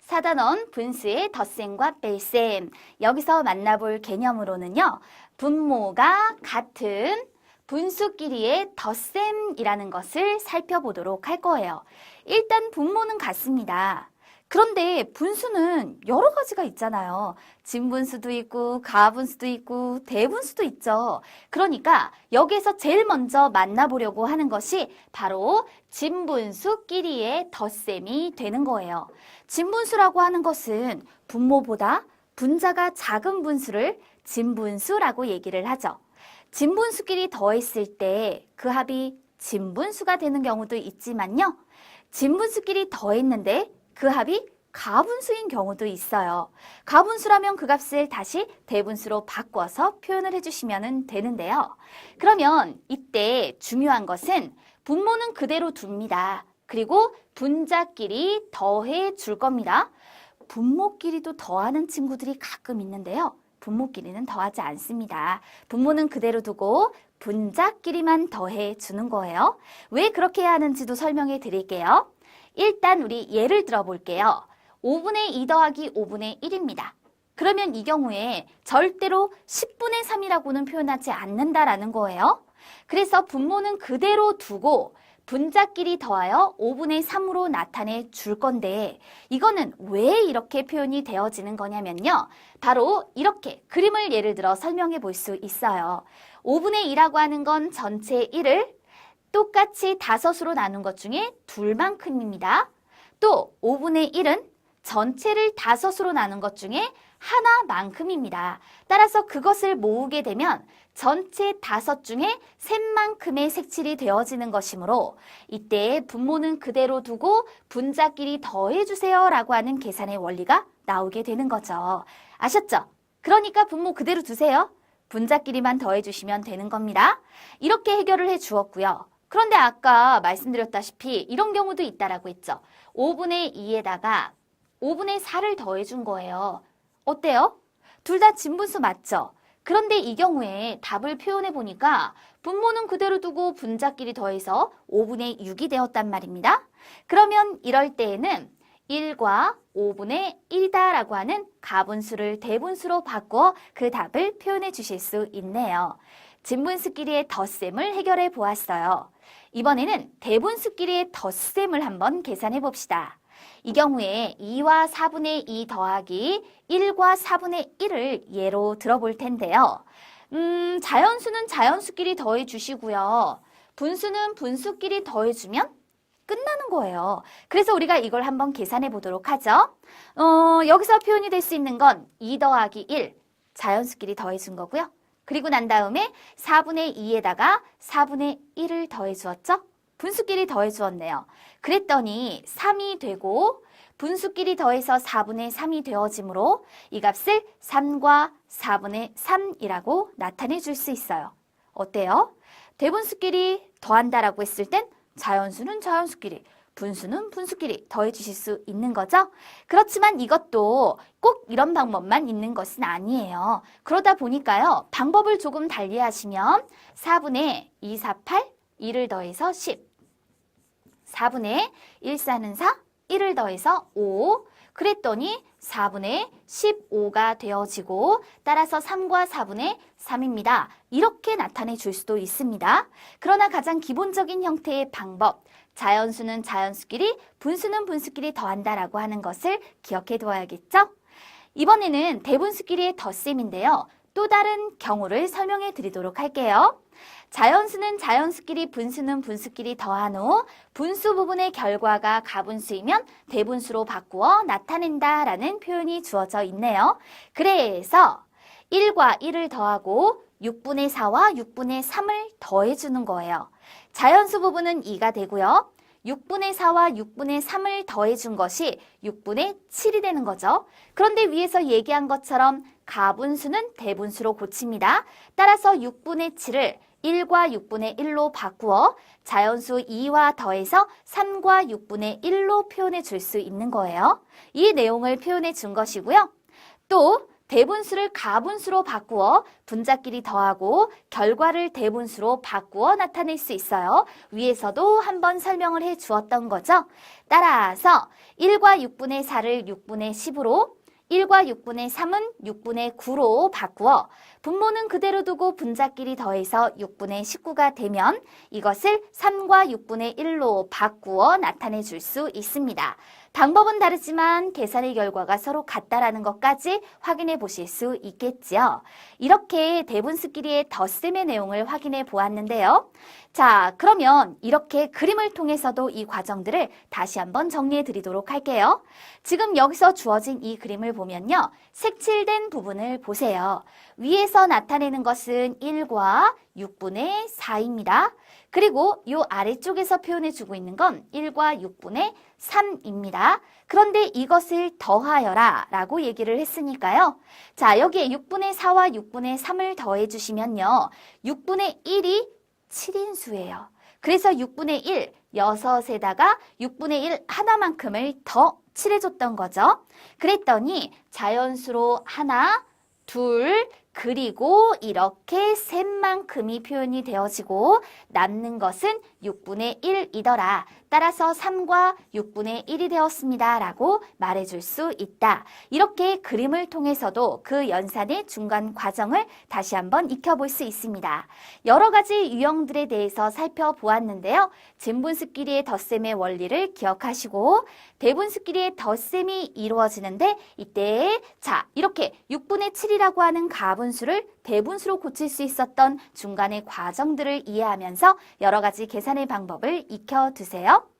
사단원 분수의 덧셈과 뺄셈. 여기서 만나볼 개념으로는요. 분모가 같은 분수끼리의 덧셈이라는 것을 살펴보도록 할 거예요. 일단 분모는 같습니다. 그런데 분수는 여러 가지가 있잖아요. 진분수도 있고, 가분수도 있고, 대분수도 있죠. 그러니까 여기에서 제일 먼저 만나보려고 하는 것이 바로 진분수끼리의 덧셈이 되는 거예요. 진분수라고 하는 것은 분모보다 분자가 작은 분수를 진분수라고 얘기를 하죠. 진분수끼리 더했을 때 그 합이 진분수가 되는 경우도 있지만요. 진분수끼리 더했는데 그 합이 가분수인 경우도 있어요. 가분수라면 그 값을 다시 대분수로 바꿔서 표현을 해주시면 되는데요. 그러면 이때 중요한 것은 분모는 그대로 둡니다. 그리고 분자끼리 더해 줄 겁니다. 분모끼리도 더하는 친구들이 가끔 있는데요. 분모끼리는 더하지 않습니다. 분모는 그대로 두고 분자끼리만 더해 주는 거예요. 왜 그렇게 해야 하는지도 설명해 드릴게요. 일단 우리 예를 들어 볼게요. 5분의 2 더하기 5분의 1입니다. 그러면 이 경우에 절대로 10분의 3이라고는 표현하지 않는다라는 거예요. 그래서 분모는 그대로 두고 분자끼리 더하여 5분의 3으로 나타내 줄 건데 이거는 왜 이렇게 표현이 되어지는 거냐면요. 바로 이렇게 그림을 예를 들어 설명해 볼 수 있어요. 5분의 2라고 하는 건 전체 1을 똑같이 다섯으로 나눈 것 중에 둘만큼입니다. 또 5분의 1은 전체를 다섯으로 나눈 것 중에 하나만큼입니다. 따라서 그것을 모으게 되면 전체 다섯 중에 셋만큼의 색칠이 되어지는 것이므로 이때 분모는 그대로 두고 분자끼리 더해주세요 라고 하는 계산의 원리가 나오게 되는 거죠. 아셨죠? 그러니까 분모 그대로 두세요. 분자끼리만 더해주시면 되는 겁니다. 이렇게 해결을 해 주었고요. 그런데 아까 말씀드렸다시피 이런 경우도 있다라고 했죠. 5분의 2에다가 5분의 4를 더해준 거예요. 어때요? 둘 다 진분수 맞죠? 그런데 이 경우에 답을 표현해 보니까 분모는 그대로 두고 분자끼리 더해서 5분의 6이 되었단 말입니다. 그러면 이럴 때에는 1과 5분의 1이다라고 하는 가분수를 대분수로 바꿔 그 답을 표현해 주실 수 있네요. 진분수끼리의 덧셈을 해결해 보았어요. 이번에는 대분수끼리의 덧셈을 한번 계산해 봅시다. 이 경우에 2와 4분의 2 더하기 1과 4분의 1을 예로 들어볼 텐데요. 음, 자연수는 자연수끼리 더해 주시고요. 분수는 분수끼리 더해 주면 끝나는 거예요. 그래서 우리가 이걸 한번 계산해 보도록 하죠. 어, 여기서 표현이 될 수 있는 건 2 더하기 1, 자연수끼리 더해 준 거고요. 그리고 난 다음에 4분의 2에다가 4분의 1을 더해 주었죠. 분수끼리 더해 주었네요. 그랬더니 3이 되고 분수끼리 더해서 4분의 3이 되어지므로 이 값을 3과 4분의 3이라고 나타내 줄 수 있어요. 어때요? 대분수끼리 더한다라고 했을 땐 자연수는 자연수끼리, 분수는 분수끼리 더해 주실 수 있는 거죠? 그렇지만 이것도 꼭 이런 방법만 있는 것은 아니에요. 그러다 보니까요, 방법을 조금 달리 하시면 4분의 2, 4, 8, 2를 더해서 10, 4분의 1, 4는 4, 1을 더해서 5, 그랬더니 4분의 15가 되어지고 따라서 3과 4분의 3입니다. 이렇게 나타내 줄 수도 있습니다. 그러나 가장 기본적인 형태의 방법, 자연수는 자연수끼리, 분수는 분수끼리 더한다라고 하는 것을 기억해 두어야겠죠? 이번에는 대분수끼리의 덧셈인데요. 또 다른 경우를 설명해 드리도록 할게요. 자연수는 자연수끼리 분수는 분수끼리 더한 후 분수 부분의 결과가 가분수이면 대분수로 바꾸어 나타낸다라는 표현이 주어져 있네요. 그래서 1과 1을 더하고 6분의 4와 6분의 3을 더해주는 거예요. 자연수 부분은 2가 되고요. 6분의 4와 6분의 3을 더해준 것이 6분의 7이 되는 거죠. 그런데 위에서 얘기한 것처럼 가분수는 대분수로 고칩니다. 따라서 6분의 7을 1과 6분의 1로 바꾸어 자연수 2와 더해서 3과 6분의 1로 표현해 줄 수 있는 거예요. 이 내용을 표현해 준 것이고요. 또 대분수를 가분수로 바꾸어 분자끼리 더하고 결과를 대분수로 바꾸어 나타낼 수 있어요. 위에서도 한번 설명을 해 주었던 거죠. 따라서 1과 6분의 4를 6분의 10으로 1과 6분의 3은 6분의 9로 바꾸어 분모는 그대로 두고 분자끼리 더해서 6분의 19가 되면 이것을 3과 6분의 1로 바꾸어 나타내 줄 수 있습니다. 방법은 다르지만 계산의 결과가 서로 같다라는 것까지 확인해 보실 수 있겠지요. 이렇게 대분수끼리의 덧셈의 내용을 확인해 보았는데요. 자, 그러면 이렇게 그림을 통해서도 이 과정들을 다시 한번 정리해 드리도록 할게요. 지금 여기서 주어진 이 그림을 보면요. 색칠된 부분을 보세요. 위에서 나타내는 것은 1과 6분의 4입니다. 그리고 이 아래쪽에서 표현해 주고 있는 건 1과 6분의 3입니다. 그런데 이것을 더하여라 라고 얘기를 했으니까요. 자, 여기에 6분의 4와 6분의 3을 더해 주시면요. 6분의 1이 7인수예요. 그래서 6분의 1, 6에다가 6분의 1 하나만큼을 더 칠해줬던 거죠. 그랬더니 자연수로 하나, 둘, 그리고 이렇게 셋만큼이 표현이 되어지고 남는 것은 6분의 1이더라. 따라서 3과 6분의 1이 되었습니다. 라고 말해줄 수 있다. 이렇게 그림을 통해서도 그 연산의 중간 과정을 다시 한번 익혀볼 수 있습니다. 여러 가지 유형들에 대해서 살펴보았는데요. 진분수끼리의 덧셈의 원리를 기억하시고 대분수끼리의 덧셈이 이루어지는데 이때 자 이렇게 6분의 7이라고 하는 가 분수를 대분수로 고칠 수 있었던 중간의 과정들을 이해하면서 여러 가지 계산의 방법을 익혀두세요.